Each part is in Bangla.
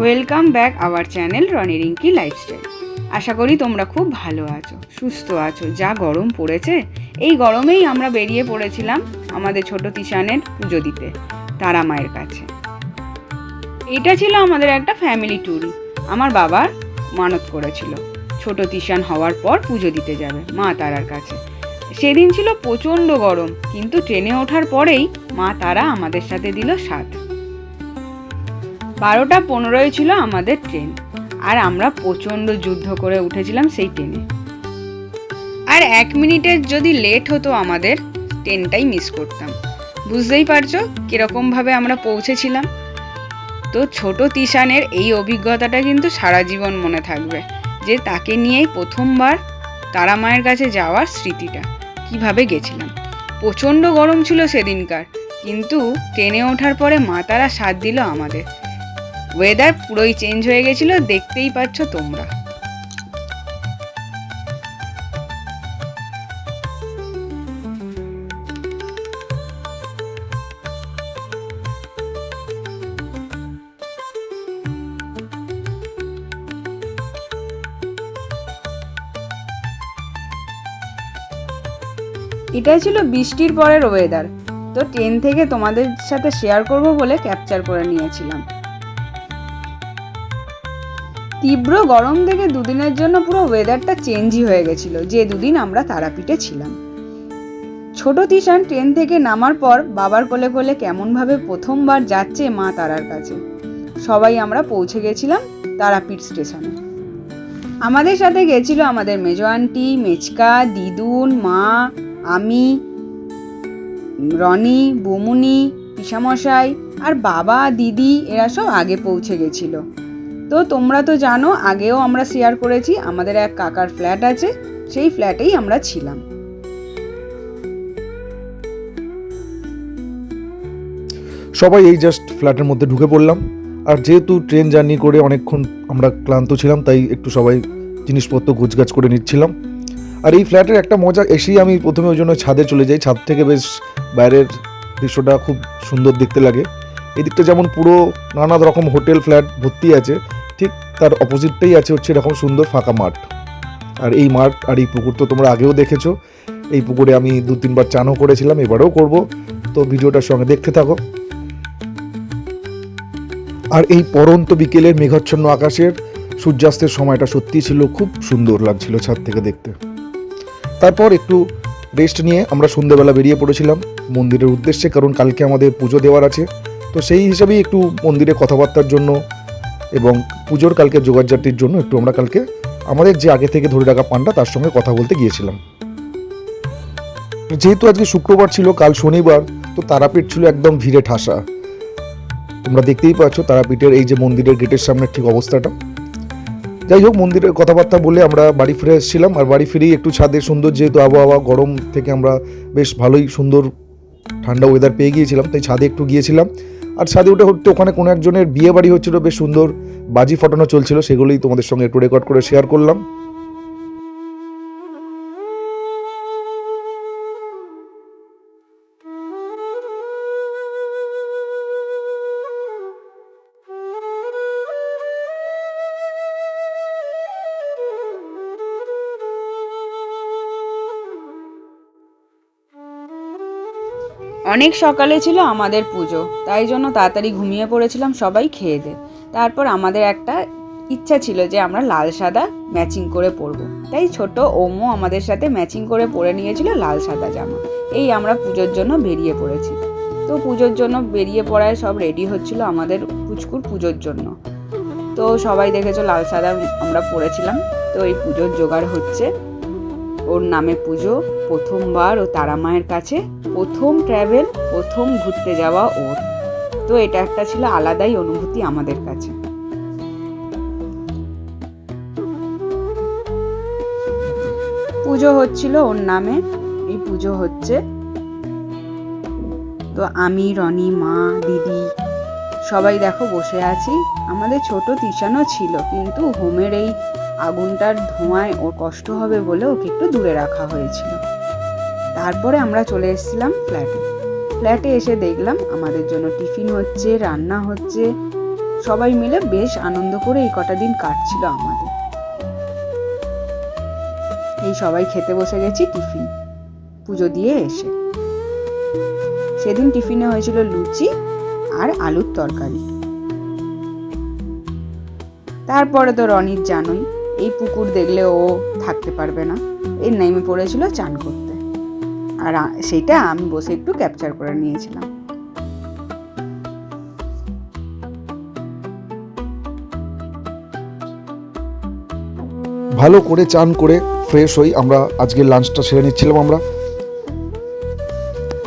Welcome back our channel Rony Rinky lifestyle আশা করি তোমরা খুব ভালো আছো, সুস্থ আছো, যা গরম পড়েছে, এই গরমেই আমরা বেরিয়ে পড়েছিলাম আমাদের ছোট তিশানের পুজো দিতে, তারা মায়ের কাছে। এটা ছিল আমাদের একটা ফ্যামিলি ট্যুরই আমার বাবার মানত করেছিল। ছোট তিশান হওয়ার পর পুজো দিতে যাবে মা তারার কাছে। সেদিন ছিল প্রচণ্ড গরম, কিন্তু ট্রেনে ওঠার পরেই মা তারা আমাদের সাথে দিল সাথ বারোটা পনেরোই ছিল আমাদের ট্রেন। আর আমরা প্রচণ্ড যুদ্ধ করে উঠেছিলাম সেই ট্রেনে। আর এক মিনিটের যদি লেট হতো আমাদের, ট্রেনটাই মিস করতাম। বুঝতেই পারছ কীরকমভাবে আমরা পৌঁছেছিলাম? তো ছোট তিশানের এই অভিজ্ঞতাটা কিন্তু সারা জীবন মনে থাকবে, যে তাকে নিয়েই প্রথমবার তারা মায়ের কাছে যাওয়ার স্মৃতিটা, কীভাবে গেছিলাম। প্রচণ্ড গরম ছিল সেদিনকার, কিন্তু ট্রেনে ওঠার পরে মা তারা সাথ দিল আমাদের। ওয়েদার পুরোই চেঞ্জ হয়ে গেছিল, দেখতেই পাচ্ছ তোমরা। এটাই ছিল বৃষ্টির পরের ওয়েদার তো ট্রেন থেকে তোমাদের সাথে শেয়ার করব বলে ক্যাপচার করে নিয়েছিলাম। তীব্র গরম দেখে দুদিনের জন্য পুরো ওয়েদারটা চেঞ্জই হয়ে গেছিল, যে দুদিন আমরা তারাপীঠে ছিলাম। ছোট তিশান ট্রেন থেকে নামার পর বাবার কোলে কোলে কেমনভাবে প্রথমবার যাচ্ছে মা তারার কাছে। সবাই আমরা পৌঁছে গেছিলাম তারাপীঠ স্টেশনে। আমাদের সাথে গেছিল আমাদের মেজো আন্টি, মেচকা, দিদুন, মা, আমি, রনি, বুমুনি, পিসামশাই আর বাবা, দিদি, এরা সব আগে পৌঁছে গেছিল। তো তোমরা তো জানো, আগেও আমরা শেয়ার করেছি, আমাদের এক কাকার ফ্ল্যাট আছে, সেই ফ্ল্যাটেই আমরা ছিলাম। সবাই এই জাস্ট ফ্ল্যাটের মধ্যে ঢুকে পড়লাম। আর যেহেতু ট্রেন জার্নি করে অনেকক্ষণ আমরা ক্লান্ত ছিলাম, তাই একটু সবাই জিনিসপত্র গুছগাছ করে নিচ্ছিলাম। আর এই ফ্ল্যাটের একটা মজা এসেই আমি প্রথমে ওই জন্য ছাদে চলে যাই। ছাদ থেকে বেশ বাইরের দৃশ্যটা খুব সুন্দর দেখতে লাগে। এদিকটা যেমন পুরো নানা রকম হোটেল, ফ্ল্যাট ভর্তি আছে, ঠিক তার অপোজিটটাই আছে হচ্ছে এরকম সুন্দর ফাঁকা মাঠ। আর এই মাঠ আর এই পুকুর তো তোমরা আগেও দেখেছ। এই পুকুরে আমি দু তিনবার চানও করেছিলাম, এবারেও করব। তো ভিডিওটার সঙ্গে দেখতে থাকো। আর এই পরন্ত বিকেলের মেঘাচ্ছন্ন আকাশের সূর্যাস্তের সময়টা সত্যিই ছিল, খুব সুন্দর লাগছিল ছাদ থেকে দেখতে। তারপর একটু রেস্ট নিয়ে আমরা সন্ধ্যেবেলা বেরিয়ে পড়েছিলাম মন্দিরের উদ্দেশ্যে, কারণ কালকে আমাদের পুজো দেওয়ার আছে। তো সেই হিসাবেই একটু মন্দিরে কথাবার্তার জন্য এবং পুজোর কালকে যোগাযাত্রীর জন্য একটু আমরা কালকে আমাদের যে আগে থেকে ধরে রাখা পান্ডা তার সঙ্গে কথা বলতে গিয়েছিলাম। যেহেতু আজকে শুক্রবার ছিল, কাল শনিবার, তো তারাপীঠ ছিল একদম ভিড়ে ঠাসা। তোমরা দেখতেই পাচ্ছ তারাপীঠের এই যে মন্দিরের গেটের সামনের ঠিক অবস্থাটা। যাই হোক, মন্দিরের কথাবার্তা বলে আমরা বাড়ি ফিরে এসেছিলাম। আর বাড়ি ফিরেই একটু ছাদের সুন্দর যেহেতু আবহাওয়া গরম থেকে আমরা বেশ ভালোই সুন্দর ঠান্ডা ওয়েদার পেয়ে গিয়েছিলাম, তাই ছাদে একটু গিয়েছিলাম। আর ছাদে উঠে উঠতে ওখানে কোনো একজনের বিয়ে বাড়ি হচ্ছিল, বেশ সুন্দর বাজি ফটানো চলছিল, সেগুলোই তোমাদের সঙ্গে একটু রেকর্ড করে শেয়ার করলাম। অনেক সকালে ছিল আমাদের পুজো, তাই জন্য তাড়াতাড়ি ঘুমিয়ে পড়েছিলাম সবাই খেয়ে দে। তারপর আমাদের একটা ইচ্ছা ছিল যে আমরা লাল সাদা ম্যাচিং করে পরবো। তাই ছোট ওমো আমাদের সাথে ম্যাচিং করে পরে নিয়েছিল লাল সাদা জামা। এই আমরা পুজোর জন্য বেরিয়ে পড়েছি। তো পুজোর জন্য বেরিয়ে পড়ায় সব রেডি হচ্ছিল আমাদের পুচকুর পুজোর জন্য। তো সবাই দেখেছ লাল সাদা আমরা পরেছিলাম। তো এই পুজোর জোগাড় হচ্ছে। ওর নামে পুজো, প্রথমবার ও তারা মায়ের কাছে, প্রথম ট্র্যাভেল প্রথম ঘুরতে যাওয়া ওর। তো এটা একটা ছিল আলাদাই অনুভূতি আমাদের কাছে। পুজো হচ্ছিল ওর নামে, এই পুজো হচ্ছে। তো আমি, রনি, মা, দিদি সবাই দেখো বসে আছি। আমাদের ছোট তিশানও ছিল, কিন্তু হোমের এই আগুনটার ধোঁয়ায় ওর কষ্ট হবে বলে ওকে একটু দূরে রাখা হয়েছিল। তারপরে আমরা চলে এসেছিলাম ফ্ল্যাটে। ফ্ল্যাটে এসে দেখলাম আমাদের জন্য টিফিন হচ্ছে, রান্না হচ্ছে, সবাই মিলে বেশ আনন্দ করে এই কটা দিন কাটছিল আমাদের। এই সবাই খেতে বসে গেছি টিফিন, পুজো দিয়ে এসে। সেদিন টিফিনে হয়েছিল লুচি আর আলুর তরকারি। তারপরে তো রনির জানোই, এই পুকুর দেখলে ও থাকতে পারবে না। এই নেমে পড়েছিল চান করতে। আর সেইটা আমি বসে একটু ক্যাপচার করে নিয়েছিলাম। ভালো করে চান করে ফ্রেশ হই, আমরা আজকে লাঞ্চটা সেরে নিচ্ছিলাম আমরা।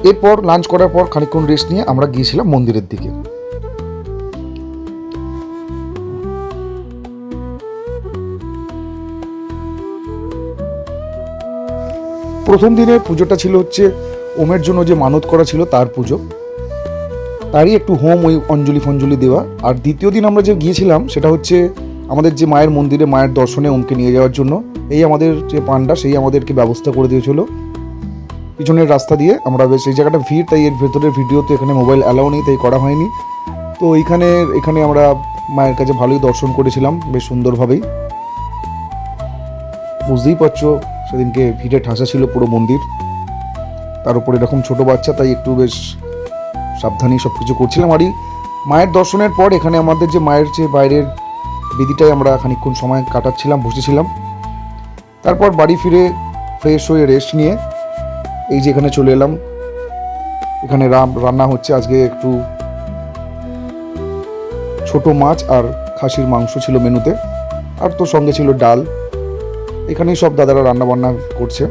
এরপর লাঞ্চ করার পর খানিকক্ষণ রেস্ট নিয়ে আমরা গিয়েছিলাম মন্দিরের দিকে। প্রথম দিনে পুজোটা ছিল হচ্ছে ওমের জন্য যে মানত করা ছিল তার পুজো। তারই একটু হোম ওই অঞ্জলি ফঞ্জলি দেওয়া। আর দ্বিতীয় দিন আমরা যে গিয়েছিলাম সেটা হচ্ছে আমাদের যে মায়ের মন্দিরে মায়ের দর্শনে ওমকে নিয়ে যাওয়ার জন্য। এই আমাদের যে পান্ডা সেই আমাদেরকে ব্যবস্থা করে দিয়েছিল। পিছনের রাস্তা দিয়ে। আমরা বেশ, এই জায়গাটা ভিড়, তাই এর ভেতরের ভিডিও তো এখানে মোবাইল অ্যালাউ নেই, তাই করা হয়নি। তো এইখানে, এখানে আমরা মায়ের কাছে ভালোই দর্শন করেছিলাম, বেশ সুন্দরভাবেই। বুঝতেই পারছ, সেদিনকে ভিড়ে ঠাসা ছিল পুরো মন্দির। তার উপর এরকম ছোট বাচ্চা, তাই একটু বেশ সাবধানেই সব কিছু করছিলাম আরই মায়ের দর্শনের পর এখানে আমাদের যে মায়ের যে বাইরের বেদিটায় আমরা খানিকক্ষণ সময় কাটাচ্ছিলাম, বসেছিলাম। তারপর বাড়ি ফিরে ফ্রেশ হয়ে রেস্ট নিয়ে এই যে এখানে চলে এলাম। এখানে রান্না হচ্ছে আজকে একটু ছোট মাছ আর খাসির মাংস ছিল মেনুতে, আর তো সঙ্গে ছিল ডাল। এখানেই সব দাদারা রান্না বান্না করছে।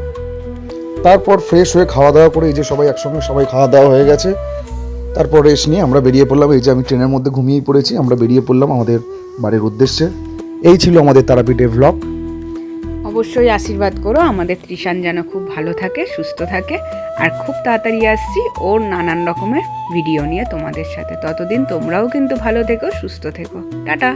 তারপর ফ্রেশ হয়ে খাওয়া দাওয়া করে এই যে সবাই একসঙ্গে সবাই খাওয়া দাওয়া হয়ে গেছে। তারপর রেস্ট নিয়ে আমরা বেরিয়ে পড়লাম। এই যে আমি ট্রেনের মধ্যে ঘুমিয়েই পড়েছি, আমরা বেরিয়ে পড়লাম আমাদের বাড়ির উদ্দেশ্যে। এই ছিল আমাদের তারাপীঠের ব্লগ অবশ্যই আশীর্বাদ করো, আমাদের ত্রিশান যেন খুব ভালো থাকে, সুস্থ থাকে। আর খুব তাড়াতাড়ি আসছি ওর নানান রকমের ভিডিও নিয়ে তোমাদের সাথে। ততদিন তোমরাও কিন্তু ভালো থেকো, সুস্থ থেকো। টাটা!